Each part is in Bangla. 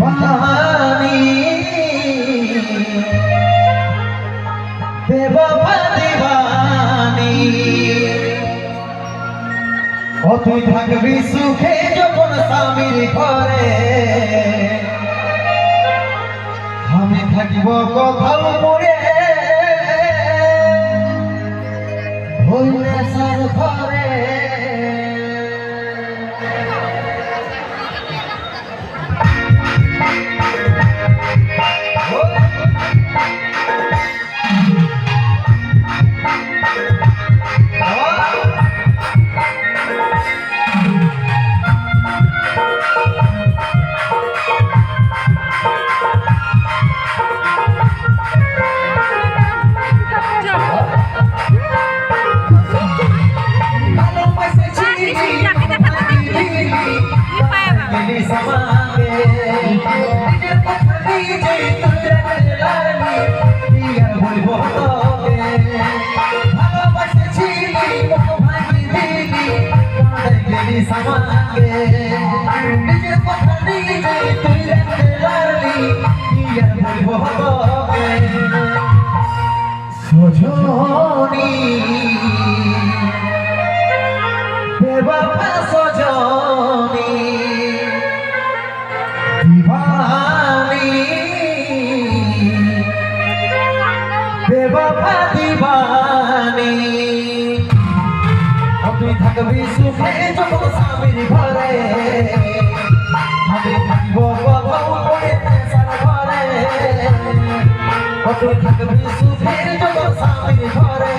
ও তুই থাকবি সুখে যখন স্বামীর ঘরে। আমি থাকিব কোথাও পড়ে হইলে সার ঘরে সজনী বেবাবা সজনী দিবানি দিবানি ও তুই থাকবি সুখে, যখন স্বামীর ঘরে। আমি থাকব কোথাও করে সার ঘরে। তুই থাকবি সুখে, যখন স্বামীর ঘরে।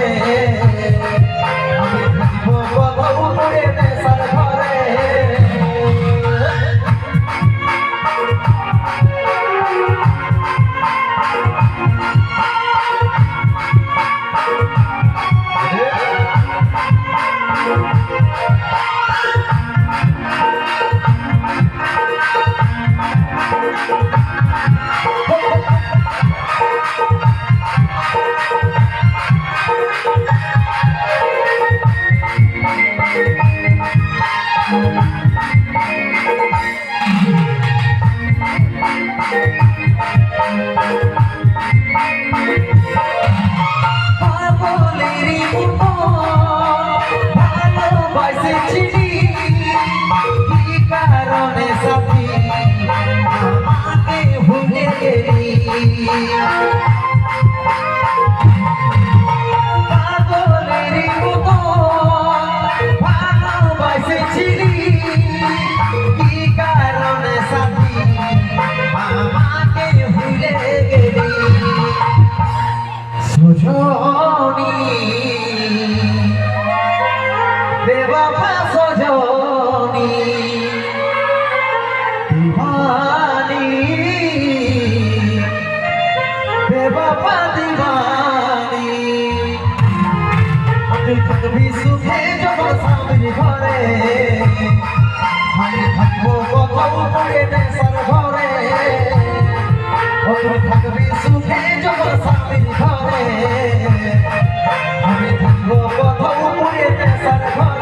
সজনী। দিবানি বেবাবা দিবানি থাকবি সুখে যখন স্বামীর ঘরে। আমি থাকব কোথাও পড়ে নেশার ঘরে। তুই থাকবি সুখে ঘরে।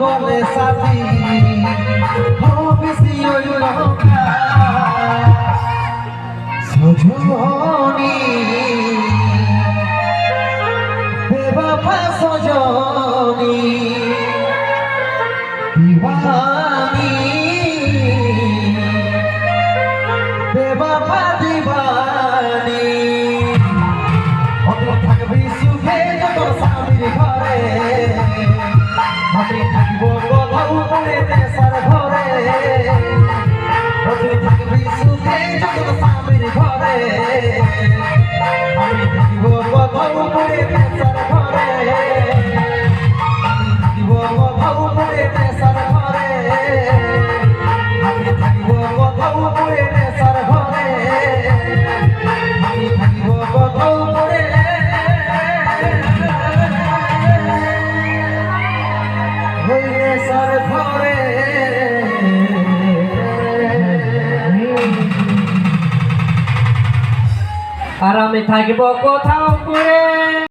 বলে সাথী ও বেশি অন্য সজনী বেবাবা সজনী দিবানি। আর আমি থাকব কোথাও করে